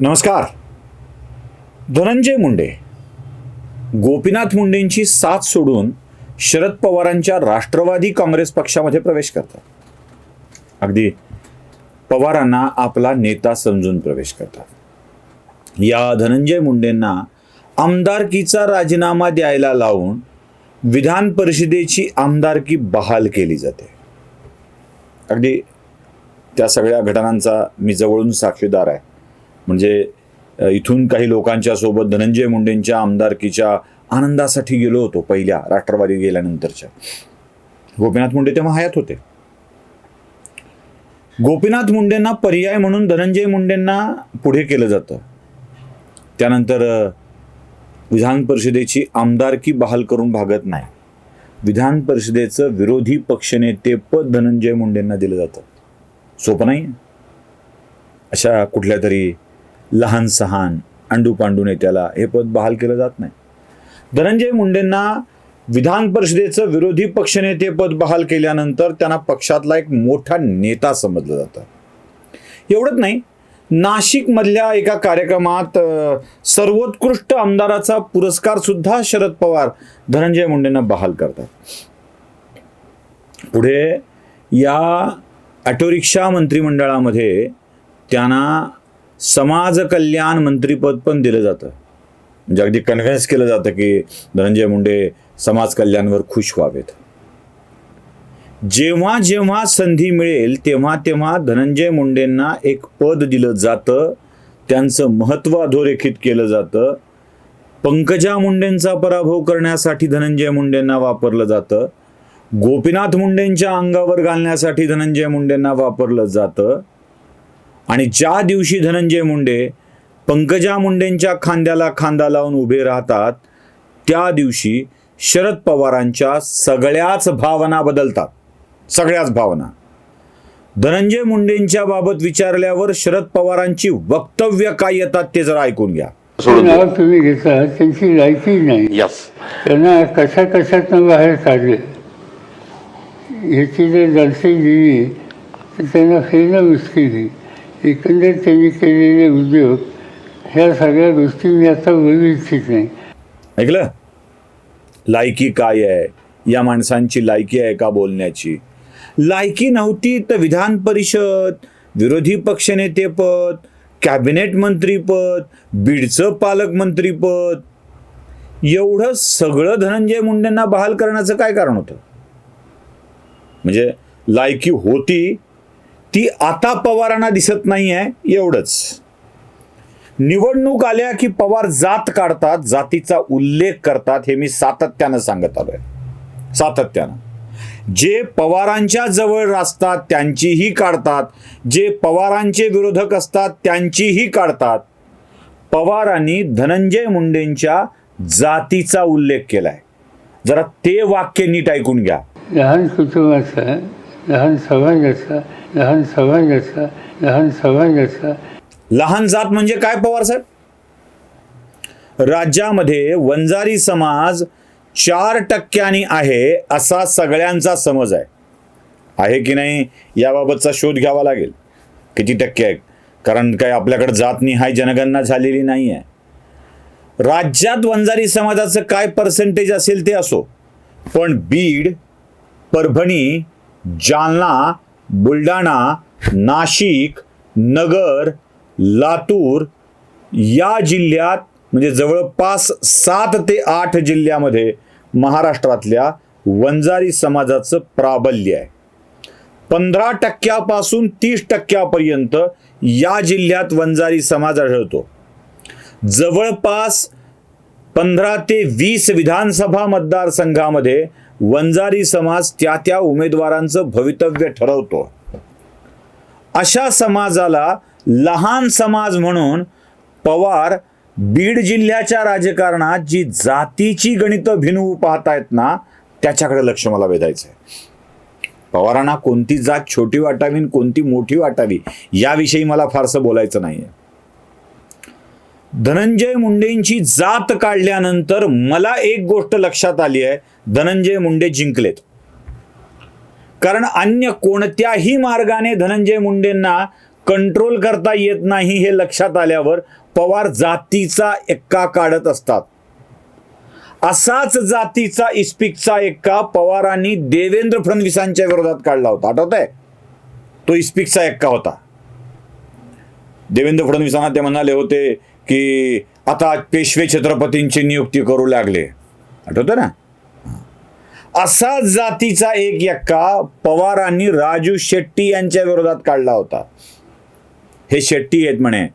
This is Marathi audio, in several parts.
नमस्कार. धनंजय मुंडे. गोपीनाथ मुंडेंची साथ सोडून शरद पवारांच्या राष्ट्रवादी काँग्रेस पक्षामध्ये प्रवेश करतात. अगदी पवारांना आपला नेता समजून प्रवेश करतात. या धनंजय मुंडेंना आमदारकीचा राजीनामा द्यायला लावून विधान परिषदेची आमदारकी बहाल केली जाते. अगदी त्या सगळ्या घटनांचा मी जवळून साक्षीदार आहे. म्हणजे इथून काही लोकांच्या सोबत धनंजय मुंडेंच्या आमदारकीच्या आनंदासाठी गेलो होतो पहिल्या राष्ट्रवादी गेल्यानंतरच्या. गोपीनाथ मुंडे तेव्हा हयात होते. गोपीनाथ मुंडेंना पर्याय म्हणून धनंजय मुंडेंना पुढे केलं जातं. त्यानंतर विधान परिषदेची आमदारकी बहाल करून भागत नाही. विधान परिषदेचं विरोधी पक्षनेते पद धनंजय मुंडेंना दिलं जातं. सोपं नाही अशा कुठल्या तरी लहान सहान अंडू पांडू नेत्याला हे पद बहाल केलं जात नाही. धनंजय मुंडेंना विधान परिषदेचं विरोधी पक्षनेते पद बहाल केल्यानंतर त्यांना पक्षातला एक मोठा नेता समजलं जातं. एवढंच नाही नाशिकमधल्या एका कार्यक्रमात सर्वोत्कृष्ट आमदाराचा पुरस्कार सुद्धा शरद पवार धनंजय मुंडेंना बहाल करतात. पुढे या ऑटोरिक्षा मंत्रिमंडळामध्ये त्यांना समाज कल्याण मंत्रीपद पण दिलं जातं. म्हणजे अगदी कन्व्हिन्स केलं जातं की धनंजय मुंडे समाज कल्याणवर खुश व्हावेत. जेव्हा जेव्हा संधी मिळेल तेव्हा तेव्हा धनंजय मुंडेंना एक पद दिलं जातं. त्यांचं महत्त्व अधोरेखित केलं जातं. पंकजा मुंडेंचा पराभव करण्यासाठी धनंजय मुंडेंना वापरलं जातं. गोपीनाथ मुंडेंच्या अंगावर घालण्यासाठी धनंजय मुंडेंना वापरलं जातं. आणि ज्या दिवशी धनंजय मुंडे पंकजा मुंडेंच्या खांद्याला खांदा लावून उभे राहतात त्या दिवशी शरद पवारांच्या सगळ्याच भावना बदलतात. सगळ्याच भावना. धनंजय मुंडेंच्या बाबत विचारल्यावर शरद पवारांची वक्तव्य काय येतात ते जरा ऐकून घ्या. नाव तुम्ही घेता त्यांची लायकी नाही. यस त्यांना कशा कशातनं बाहेर काढले? ह्याची जर दर्शी दिली तर त्यांना फेरणं मुश्किल एकंदर त्यांनी केलेले उद्योग ह्या सगळ्या गोष्टी मी आता बोलू इच्छित नाही. ऐकलं? लायकी काय आहे? या माणसांची लायकी आहे का बोलण्याची? लायकी नव्हती तर विधान परिषद विरोधी पक्षनेतेपद कॅबिनेट मंत्रीपद बीडचं पालकमंत्रीपद एवढं सगळं धनंजय मुंडेंना बहाल करण्याचं काय कारण होतं? म्हणजे लायकी होती ती आता पवारांना दिसत नाही आहे एवढंच. निवडणूक आल्या की पवार जात काढतात जातीचा उल्लेख करतात हे मी सातत्यानं सांगत आलोय. सातत्यानं. जे पवारांच्या जवळ असतात त्यांचीही काढतात. जे पवारांचे विरोधक असतात त्यांचीही काढतात. पवारांनी धनंजय मुंडेंच्या जातीचा उल्लेख केलाय. जरा ते वाक्य नीट ऐकून घ्या. लहान कुटुंबाचा लहान समाजाचा लहान समाजाचा लहान समाजाचा लहान जात म्हणजे काय पवार साहेब? राज्यामध्ये वंजारी समाज चार टक्क्यांनी आहे असा सगळ्यांचा समज आहे. आहे की नाही याबाबतचा शोध घ्यावा लागेल. किती टक्के आहे कारण काय आपल्याकडे जातनिहाय जनगणना झालेली नाही आहे राज्यात वंजारी समाजाचं काय पर्सेंटेज असेल ते असो. पण बीड परभणी जालना बुलढाणा नाशिक नगर लातूर या जिल्ह्यात म्हणजे जवळपास सात ते आठ जिल्ह्यामध्ये महाराष्ट्रातल्या वंजारी समाजाचं प्राबल्य आहे. पंधरा टक्क्यापासून तीस टक्क्यापर्यंत या जिल्ह्यात वंजारी समाज आढळतो. जवळपास पंधरा ते वीस विधानसभा मतदारसंघामध्ये वंजारी समाज त्या त्या उमेदवारांचं भवितव्य ठरवतो. अशा समाजाला लहान समाज म्हणून पवार बीड जिल्ह्याच्या राजकारणात जी जातीची गणितं भिनवू पाहतायत ना त्याच्याकडे लक्ष मला वेधायचं आहे पवारांना कोणती जात छोटी वाटावी आणि कोणती मोठी वाटावी याविषयी मला फारसं बोलायचं नाहीये. धनंजय मुंडेंची जात काढल्यानंतर मला एक गोष्ट लक्षात आली आहे. धनंजय मुंडे जिंकलेत. कारण अन्य कोणत्याही मार्गाने धनंजय मुंडेंना कंट्रोल करता येत नाही हे लक्षात आल्यावर पवार जातीचा एक्का काढत असतात. असाच जातीचा इस्पिकचा एक्का पवारांनी देवेंद्र फडणवीसांच्या विरोधात काढला होता. आठवत आहे तो इस्पिकचा एक्का होता. देवेंद्र फडणवीसांना ते म्हणाले होते की आता पेशवे छत्रपतींची नियुक्ती करू लागले. आठवतं ना? असा जातीचा एक यक्का पवारांनी राजू शेट्टी यांच्या विरोधात काढला होता. हे शेट्टी आहेत म्हणे.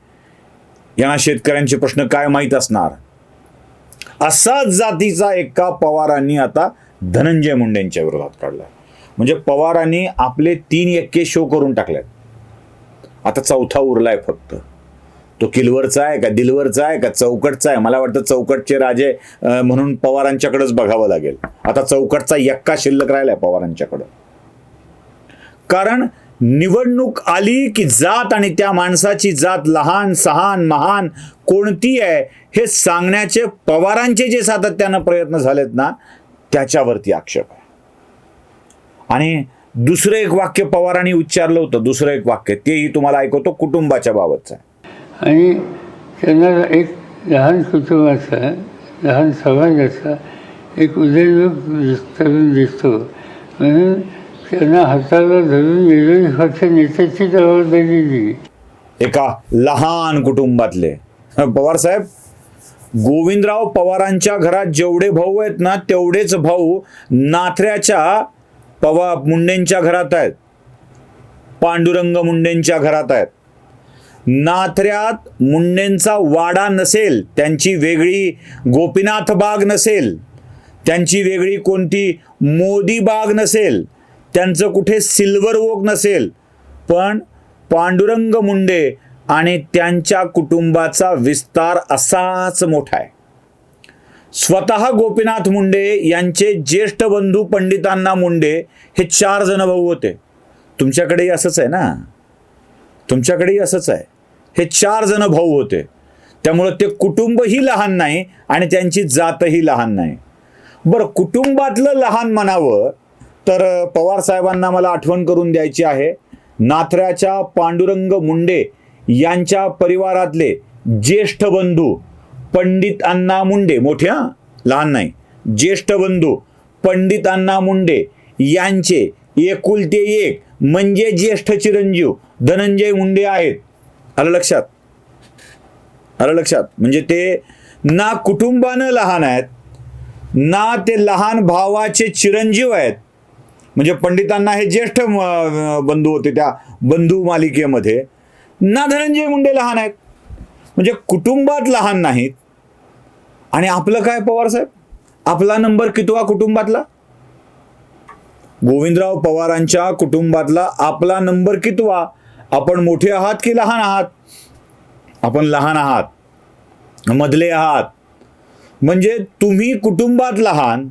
यांना शेतकऱ्यांचे प्रश्न काय माहीत असणार? असाच जातीचा एक्का पवारांनी आता धनंजय मुंडेंच्या विरोधात काढला म्हणजे पवारांनी आपले तीन एक्के शो करून टाकल्यात. आता चौथा उरलाय फक्त. तो किलवरचा आहे का दिलवरचा आहे का चौकटचा आहे? मला वाटतं चौकटचे राजे म्हणून पवारांच्याकडेच बघावं लागेल. आता चौकटचा यक्का शिल्लक राहिलाय पवारांच्याकडं. कारण निवडणूक आली की जात आणि त्या माणसाची जात लहान सहान महान कोणती आहे हे सांगण्याचे पवारांचे जे सातत्यानं प्रयत्न झालेत ना त्याच्यावरती आक्षेप आहे. आणि दुसरं एक वाक्य पवारांनी उच्चारलं होतं दुसरं एक वाक्य तेही तुम्हाला ऐकवतो कुटुंबाच्या बाबतचं आहे. आणि त्यांना एक लहान कुटुंबाचा लहान समाजाचा एक उदययोग तरुण दिसतो. म्हणून त्यांना हाताला धरून विरोधी पक्ष नेत्याची जबाबदारी दिली. एका लहान कुटुंबातले. पवार साहेब गोविंदराव पवारांच्या घरात जेवढे भाऊ आहेत ना तेवढेच भाऊ नाथऱ्याच्या पवा मुंडेंच्या घरात आहेत. पांडुरंग मुंडेंच्या घरात आहेत. नाथऱ्यात मुंडेंचा वाडा नसेल त्यांची वेगळी गोपीनाथ बाग नसेल त्यांची वेगळी कोणती मोदी बाग नसेल त्यांचं कुठे सिल्वर ओक नसेल पण पांडुरंग मुंडे आणि त्यांच्या कुटुंबाचा विस्तार असाच मोठा आहे. स्वतः गोपीनाथ मुंडे यांचे ज्येष्ठ बंधू पंडितांना मुंडे हे चार जण भाऊ होते. तुमच्याकडेही असंच आहे ना? तुमच्याकडेही असंच आहे. हे चार जण भाऊ होते. त्यामुळं ते कुटुंबही लहान नाही आणि त्यांची जातही लहान नाही. बरं कुटुंबातलं लहान म्हणावं तर पवार साहेबांना मला आठवण करून द्यायची आहे. नाथऱ्याच्या पांडुरंग मुंडे यांच्या परिवारातले ज्येष्ठ बंधू पंडित अण्णा मुंडे मोठे हां? लहान नाही. ज्येष्ठ बंधू पंडित अण्णा मुंडे यांचे एकुलते एक म्हणजे ज्येष्ठ चिरंजीव धनंजय मुंडे आहेत. आलं लक्षात? आलं लक्षात? म्हणजे ते ना कुटुंबानं लहान आहेत ना ते लहान भावाचे चिरंजीव आहेत. म्हणजे पंडितांना हे ज्येष्ठ बंधू होते त्या बंधू मालिकेमध्ये. ना धनंजय मुंडे लहान आहेत. म्हणजे कुटुंबात लहान नाहीत. आणि आपलं काय पवार साहेब? आपला नंबर कितवा कुटुंबातला? गोविंदराव पवारांच्या कुटुंबातला आपला नंबर कितवा? आपण मोठे आहात की लहान आहात? आपण लहान आहात. मधले आहात. म्हणजे तुम्ही कुटुंबात लहान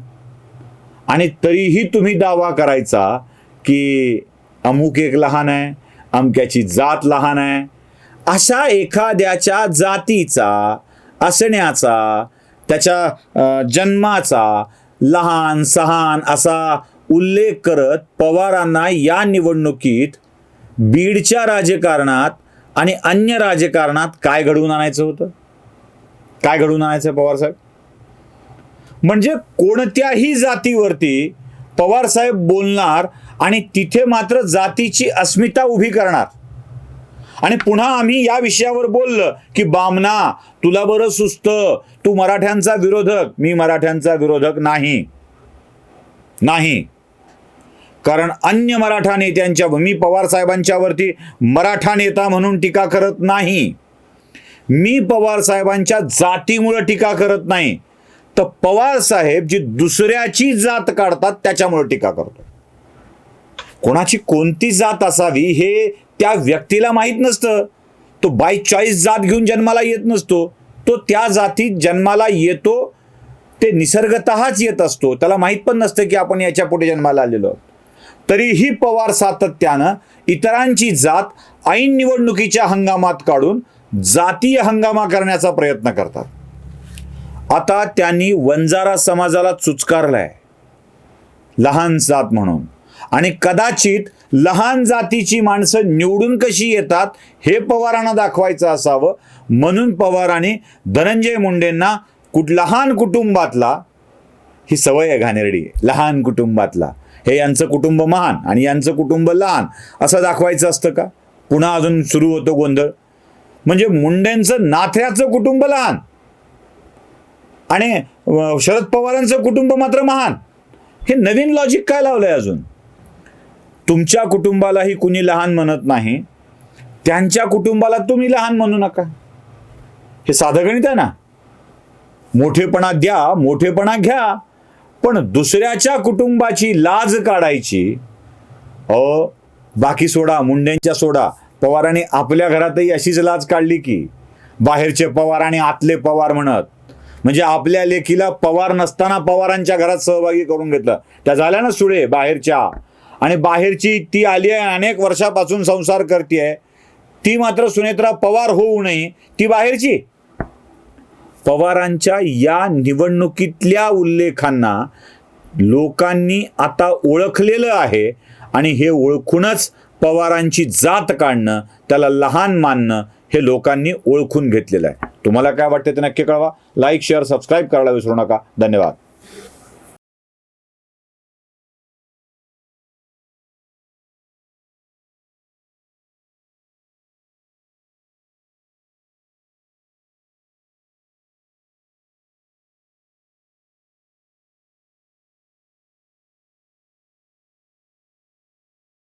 आणि तरीही तुम्ही दावा करायचा की अमुक एक लहान आहे अमक्याची जात लहान आहे. अशा एखाद्याच्या जातीचा असण्याचा त्याच्या जन्माचा लहान सहान असा उल्लेख करत पवारांना या निवडणुकीत बीडच्या राजकारणात आणि अन्य राजकारणात काय घडवून आणायचं होतं? काय घडवून आणायचं पवार साहेब? म्हणजे कोणत्याही जातीवरती पवार साहेब बोलणार आणि तिथे मात्र जातीची अस्मिता उभी करणार. आणि पुन्हा आम्ही या विषयावर बोललं की बामना तुला बरं सुस्त तू मराठ्यांचा विरोधक. मी मराठ्यांचा विरोधक नाही. नाही. कारण अन्य मराठा नेत्यांच्या मी पवार साहेबांच्यावरती मराठा नेता म्हणून टीका करत नाही. मी पवार साहेबांच्या जातीमुळं टीका करत नाही. तर पवार साहेब जी दुसऱ्याची जात काढतात त्याच्यामुळे टीका करतो कोणाची कोणती जात असावी हे त्या व्यक्तीला माहीत नसतं. तो बाय चॉईस जात घेऊन जन्माला येत नसतो. तो त्या जातीत जन्माला येतो ते निसर्गतःच येत असतो. त्याला माहीत पण नसतं की आपण याच्यापुढे जन्माला आलेलो आहोत. तरीही पवार सातत्यानं इतरांची जात ऐन निवडणुकीच्या हंगामात काढून जातीय हंगामा करण्याचा प्रयत्न करतात. आता त्यांनी वंजारा समाजाला चुचकारलाय. लहान जात म्हणून. आणि कदाचित लहान जातीची माणसं निवडून कशी येतात हे पवारांना दाखवायचं असावं म्हणून पवारांनी धनंजय मुंडेंना कुठ लहान कुटुंबातला ही सवय आहे घाणेरडी लहान कुटुंबातला हे यांचं कुटुंब महान आणि यांचं कुटुंब लहान असं दाखवायचं असतं का? पुन्हा अजून सुरू होतो गोंधळ. म्हणजे मुंडेंचं नाथ्याचं कुटुंब लहान आणि शरद पवारांचं कुटुंब मात्र महान. हे नवीन लॉजिक काय लावलंय अजून? तुमच्या कुटुंबालाही कुणी लहान म्हणत नाही त्यांच्या कुटुंबाला तुम्ही लहान म्हणू नका. हे साधं गणित आहे ना? मोठेपणा द्या मोठेपणा घ्या. पण दुसऱ्याच्या कुटुंबाची लाज काढायची अ बाकी सोडा मुंड्यांच्या सोडा पवारांनी आपल्या घरातही अशीच लाज काढली की बाहेरचे पवार आणि आतले पवार म्हणत म्हणजे आपल्या लेखीला पवार नसताना पवारांच्या घरात सहभागी करून घेतलं. त्या झाल्या ना सुळे बाहेरच्या. आणि बाहेरची ती आली आहे अनेक वर्षापासून संसार करते ती मात्र सुनेत्रा पवार होऊ नये ती बाहेरची. पवारांच्या या निवडणुकीतल्या उल्लेखांना लोकांनी आता ओळखलेलं आहे आणि हे ओळखूनच पवारांची जात काढणं त्याला लहान मानणं हे लोकांनी ओळखून घेतलेलं आहे. तुम्हाला काय वाटतं ते नक्की कळवा. लाईक शेअर सबस्क्राईब करायला विसरू नका. धन्यवाद.